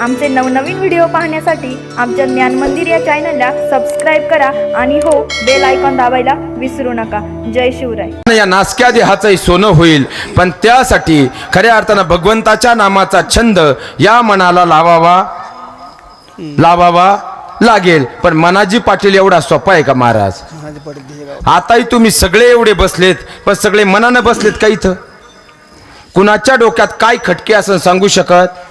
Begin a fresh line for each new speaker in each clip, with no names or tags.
आमचे नवनवीन व्हिडिओ पाहण्यासाठी आमच्या ज्ञान मंदिर या चॅनलला सबस्क्राईब करा आणि हो बेल आयकॉन दाबायला विसरू नका. जय शिवराय.
या नासक्या देहाचंही सोनं होईल पण त्यासाठी खऱ्या अर्थानं भगवंताच्या नामाचा छंद या मनाला लावावा लावावा लागेल. पण मनाजी पाटील एवढा सोपा आहे का महाराज? आताही तुम्ही सगळे एवढे बसलेत पण सगळे मनानं बसलेत का इथं? कुणाच्या डोक्यात काय खटके असं सांगू शकत?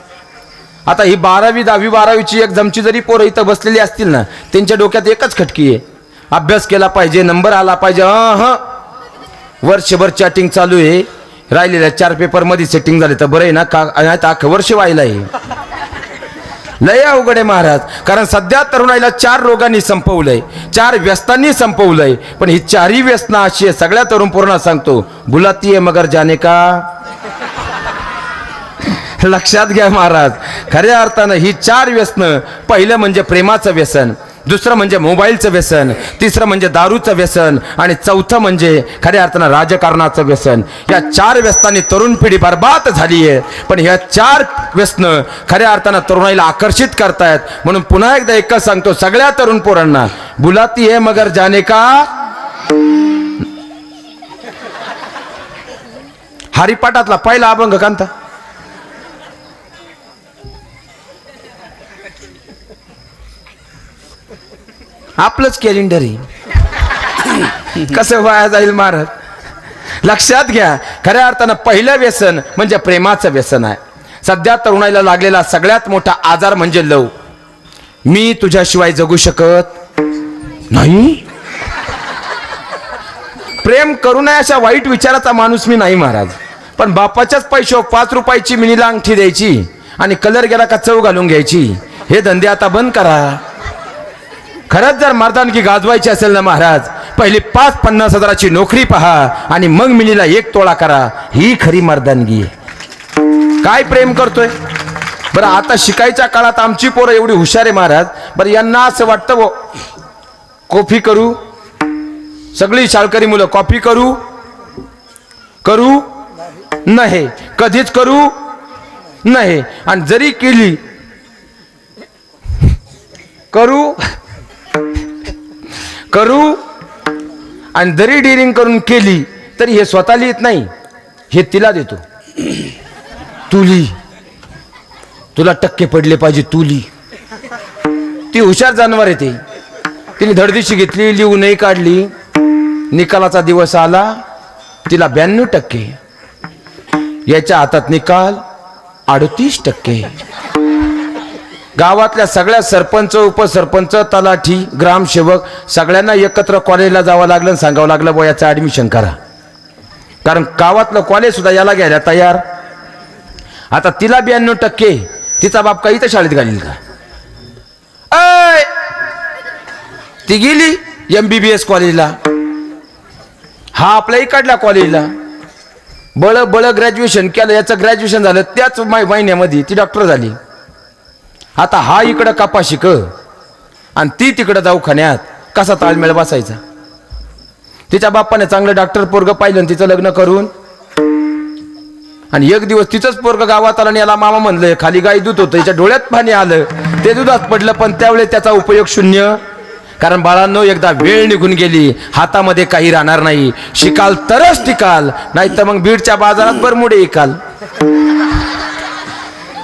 आता ही बारावी दहावी बारावीची एक जमची जरी पोरं इथं बसलेली असतील ना त्यांच्या डोक्यात एकच खटकी आहे. अभ्यास केला पाहिजे नंबर आला पाहिजे हां वर्षभर चॅटिंग चालू आहे. राहिलेल्या चार पेपरमध्ये सेटिंग झाले तर बरं आहे ना का नाही तर अख्खं वर्ष व्हायला आहे. लय अवघड आहे महाराज. कारण सध्या तरुणाईला चार रोगांनी संपवलंय चार व्यसनांनी संपवलंय पण ही चारही व्यसना अशी आहे. सगळ्या तरुण पूर्ण सांगतो बुलाती आहे मगर जाने का? लक्षात घ्या महाराज. खऱ्या अर्थानं ही चार व्यसनं पहिलं म्हणजे प्रेमाचं व्यसन दुसरं म्हणजे मोबाईलचं व्यसन तिसरं म्हणजे दारूचं व्यसन आणि चौथं म्हणजे खऱ्या अर्थानं राजकारणाचं व्यसन. या चार व्यसनांनी तरुण पिढी बरबाद झाली आहे. पण ह्या चार व्यसनं खऱ्या अर्थानं तरुणाईला आकर्षित करतायत. म्हणून पुन्हा एकदा एकच सांगतो सगळ्या तरुण पोरांना बुलाती हे मगर जाने का? हरिपाठातला पहिला अभंग कांता? आपलंच कॅलेंडर आहे. कसं वाया जाईल महाराज? लक्षात घ्या खऱ्या अर्थानं पहिलं व्यसन म्हणजे प्रेमाचं व्यसन आहे. सध्या तरुणाईला लागलेला सगळ्यात मोठा आजार म्हणजे लव. मी तुझ्याशिवाय जगू शकत नाही? प्रेम करू नये अशा वाईट विचाराचा माणूस मी नाही महाराज. पण बापाच्याच पैशो पाच रुपयाची मिनीला अंगठी द्यायची आणि कलर गेला का चव घालून घ्यायची. हे धंदे आता बंद करा. खरंच जर मर्दानगी गाजवायची असेल ना महाराज पहिली पाच पन्नास हजाराची नोकरी पहा आणि मग मिनीला एक तोळा करा. ही खरी मर्दानगी आहे. काय प्रेम करतोय? बरं आता शिकायच्या काळात आमची पोरं एवढी हुशार आहे महाराज. बरं यांना असं वाटतं वो कॉफी करू. सगळी शाळकरी मुलं कॉफी करू. करू. नाही. कधीच करू. नाही. आणि जरी केली करू. करू आणि जरी डिरिंग करून केली तरी हे स्वतः लिहित नाही. हे तिला देतो. तुली. तुला टक्के पडले पाहिजे तुली. ती हुशार जानवर येते तिने धडदिशी घेतली लिहूनही नाही काढली. निकालाचा दिवस आला तिला ब्याण्णव टक्के. याच्या हातात निकाल अडतीस टक्के. गावातल्या सगळ्या सरपंच उपसरपंच तलाठी ग्रामसेवक सगळ्यांना एकत्र कॉलेजला जावं लागलं आणि सांगावं लागलं बो याचं ॲडमिशन करा. कारण गावातलं कॉलेजसुद्धा याला घ्यायला तयार. आता तिला ब्याण्णव टक्के तिचा बाप काही तर शाळेत घालील का? अय! ती गेली एम बी बी एस कॉलेजला. हा आपल्या काढला कॉलेजला. बळ बळ ग्रॅज्युएशन केलं याचं ग्रॅज्युएशन झालं त्याच महिन्यामध्ये ती डॉक्टर झाली. आता हा इकडं कापा शिक. आणि ती तिकडं दवाखान्यात कसा ताळमेळ बसायचा? तिच्या बाप्पाने चांगलं डॉक्टर पोरग पाहिलं आणि तिचं लग्न करून. आणि एक दिवस तिचंच पोरग गावात आलं आणि याला मामा म्हणलं खाली गाई दूध होतं तिच्या डोळ्यात पाणी आलं. ते दुधात पडलं पण त्यावेळेस त्याचा उपयोग शून्य. कारण बाळांनो एकदा वेळ निघून गेली. हातामध्ये काही राहणार नाही. शिकाल तरच टिकाल. नाही तर मग बीडच्या बाजारात बरमुडे इकाल.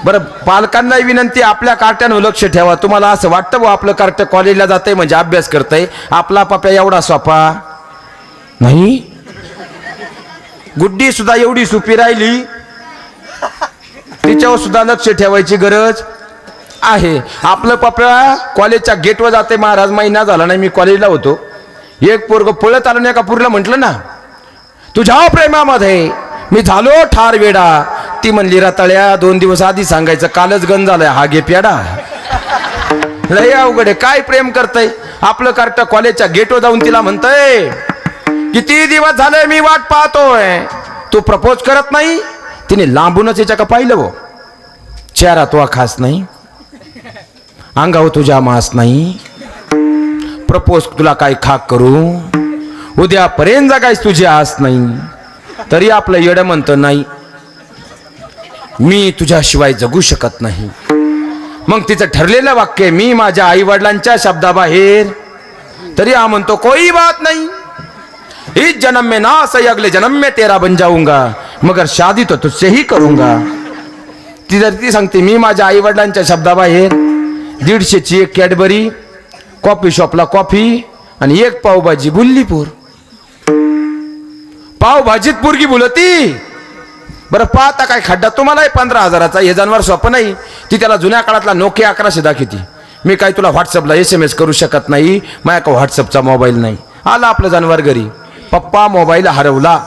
बरं पालकांनाही विनंती आपल्या कार्ट्यानं लक्ष ठेवा. तुम्हाला असं वाटतं बुवा आपलं कार्ट कॉलेजला जातंय म्हणजे अभ्यास करतंय? आपला पप्या एवढा सोपा? नाही. गुड्डी सुद्धा एवढी सुपी राहिली. तिच्यावर सुद्धा लक्ष ठेवायची गरज आहे. आपलं पप्या कॉलेजच्या गेटवर जाते महाराज महिना झाला नाही मी कॉलेजला होतो. एक पोरग पळत आलं नाही का पुरलं म्हटलं ना? तुझ्या प्रेमामध्ये मी झालो ठार वेडा. ती म्हणली रताळ्या दोन दिवस आधी सांगायचं कालच गण झालाय हा घे पेडा लय अवघड आहे. काय प्रेम करतय? आपलं कार्ट कॉलेजच्या गेटो जाऊन तिला म्हणतय किती दिवस झाले मी वाट पाहतोय. तू प्रपोज करत नाही? तिने लांबूनच याच्या का पाहिलं वो? चेहरा तो खास नाही. अंगावर तुझ्या मास नाही. प्रपोज तुला काय खाक करू? उद्यापर्यंत जगायच तुझी आस नाही. तरी आपलं येडं म्हणतं नाही मी तुझ्याशिवाय जगू शकत नाही. मग तिचं ठरलेलं वाक्य आहे, मी माझ्या आई वडिलांच्या शब्दाबाहेर. तरी हा म्हणतो कोई बात नाही. इस जन्म में ना सही अगले जन्म में तेरा बन जाऊंगा. मगर शादी तो तुझसे ही करूंगा. ती जर ती सांगते मी माझ्या आई वडिलांच्या शब्दाबाहेर दीडशेची एक कॅडबरी कॉफी शॉपला कॉफी आणि एक पावभाजी बुल्लीपूर. पावभाजीत पोरगी बोलती. बरं पाहता काय खड्डा? तुम्हालाही पंधरा हजाराचा. हे जनावर सोपं नाही ती त्याला जुन्या काळातला नोकिया अकराशे दाखिती मी काय तुला व्हॉट्सअपला एस एम एस करू शकत नाही? माझ्या व्हॉट्सअपचा मोबाईल नाही. आला आपलं जनावर घरी. पप्पा मोबाईल हरवला.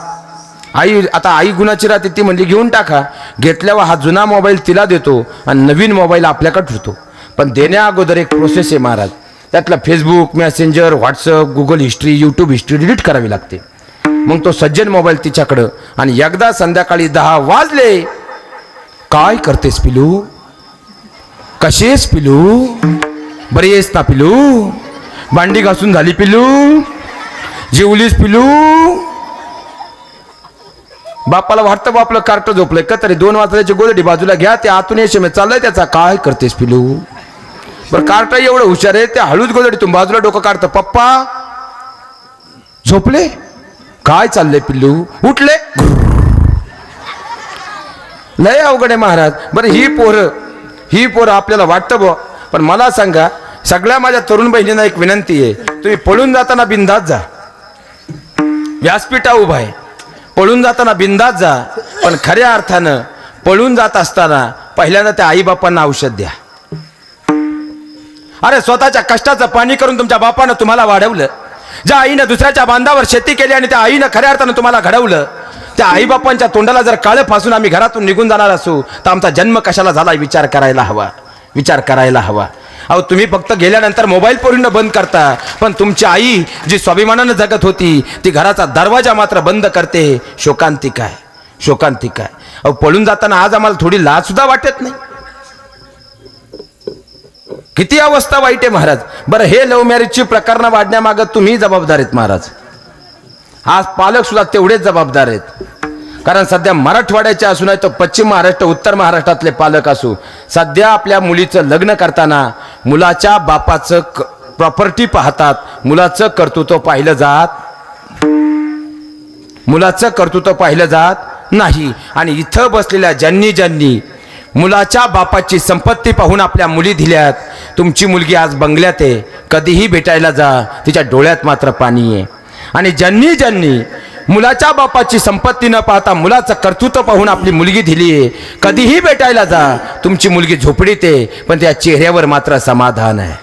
आई आता आई गुणाची राहते ती म्हणली घेऊन टाका. घेतल्यावर हा जुना मोबाईल तिला देतो आणि नवीन मोबाईल आपल्याकडे ठेवतो. पण देण्या अगोदर एक प्रोसेस आहे महाराज. त्यातला Facebook Messenger WhatsApp Google history YouTube history delete करावी लागते. मग तो सज्जन मोबाईल तिच्याकडं. आणि एकदा संध्याकाळी दहा वाजले. काय करतेस पिलू? कशीस पिलू? बरी येस ना पिलू? भांडी घासून झाली पिलू? जेवलीस पिलू? बापाला वाटतं बापलं कार्ट झोपलंय. का तरी दोन वाजल्याची गोदडी बाजूला घ्या ते आतून येशे चाललंय त्याचा. काय करतेस पिलू? बरं कार्ट एवढं हुशार आहे त्या हळूच गोदडीतून बाजूला डोकं काढतं. पप्पा झोपले? काय चाललंय पिल्लू? उठले. लय अवघड आहे महाराज. बरं ही पोरं ही पोरं आपल्याला वाटतं बुवा. पण मला सांगा सगळ्या माझ्या तरुण बहिणींना एक विनंती आहे. तुम्ही पळून जाताना बिंदात जा. व्यासपीठा उभा आहे. पळून जाताना बिंदात जा. पण खऱ्या अर्थानं पळून जात असताना पहिल्यांदा त्या आईबापांना औषध द्या. अरे स्वतःच्या कष्टाचं पाणी करून तुमच्या बापानं तुम्हाला वाढवलं. ज्या आईनं दुसऱ्याच्या बांधावर शेती केली आणि त्या आईनं खऱ्या अर्थानं तुम्हाला घडवलं त्या आईबापांच्या तोंडाला जर काळं फासून आम्ही घरातून निघून जाणार असू तर आमचा जन्म कशाला झाला विचार करायला हवा. विचार करायला हवा. अहो तुम्ही फक्त गेल्यानंतर मोबाईल पोरीनं बंद करता पण तुमची आई जी स्वाभिमानानं जगत होती ती घराचा दरवाजा मात्र बंद करते. शोकांतिक आहे. शोकांतिक आहे. अहो पळून जाताना आज आम्हाला थोडी लाज सुद्धा वाटत नाही. किती अवस्था वाईट आहे महाराज? बरं हे लव्ह मॅरेजची प्रकरणं वाढण्यामागं तुम्ही जबाबदार आहेत महाराज. आज पालक सुद्धा तेवढेच जबाबदार आहेत. कारण सध्या मराठवाड्याचे असू नाही तर पश्चिम महाराष्ट्र उत्तर महाराष्ट्रातले पालक असू सध्या आपल्या मुलीचं लग्न करताना मुलाच्या बापाचं प्रॉपर्टी पाहतात मुलाचं कर्तृत्व पाहिलं जात मुलाचं कर्तृत्व पाहिलं जात नाही. आणि इथं बसलेल्या ज्यांनी ज्यांनी मुलाच्या बापाची संपत्ती पाहून आपल्या मुली दिल्यात तुमची मुलगी आज बंगल्यात आहे. कधीही भेटायला जा. तिच्या डोळ्यात मात्र पाणी आहे. आणि ज्यांनी ज्यांनी मुलाच्या बापाची संपत्ती न पाहता मुलाचं कर्तृत्व पाहून आपली मुलगी दिली आहे कधीही भेटायला जा. तुमची मुलगी झोपडीत आहे पण त्या चेहऱ्यावर मात्र समाधान आहे.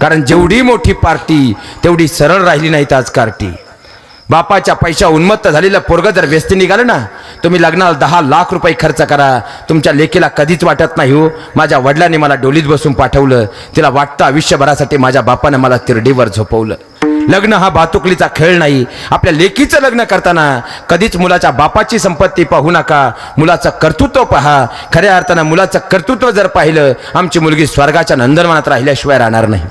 कारण जेवढी मोठी पार्टी तेवढी सरळ राहिली नाहीत आज कार्टी. बापाच्या पैशा उन्मत्त झालेलं पोरग जर व्यस्ती निघालं ना तुम्ही लग्नाला दहा लाख रुपये खर्च करा. तुमच्या लेकीला कधीच वाटत नाही हो. माझ्या वडिलांनी मला डोलीत बसून पाठवलं. तिला वाटतं आयुष्यभरासाठी माझ्या बापानं मला तिरडीवर झोपवलं. लग्न हा भातुकलीचा खेळ नाही. आपल्या लेकीचं लग्न करताना कधीच मुलाच्या बापाची संपत्ती पाहू नका. मुलाचं कर्तृत्व पहा. खऱ्या अर्थानं मुलाचं कर्तृत्व जर पाहिलं आमची मुलगी स्वर्गाच्या नंदनवनात राहिल्याशिवाय राहणार नाही.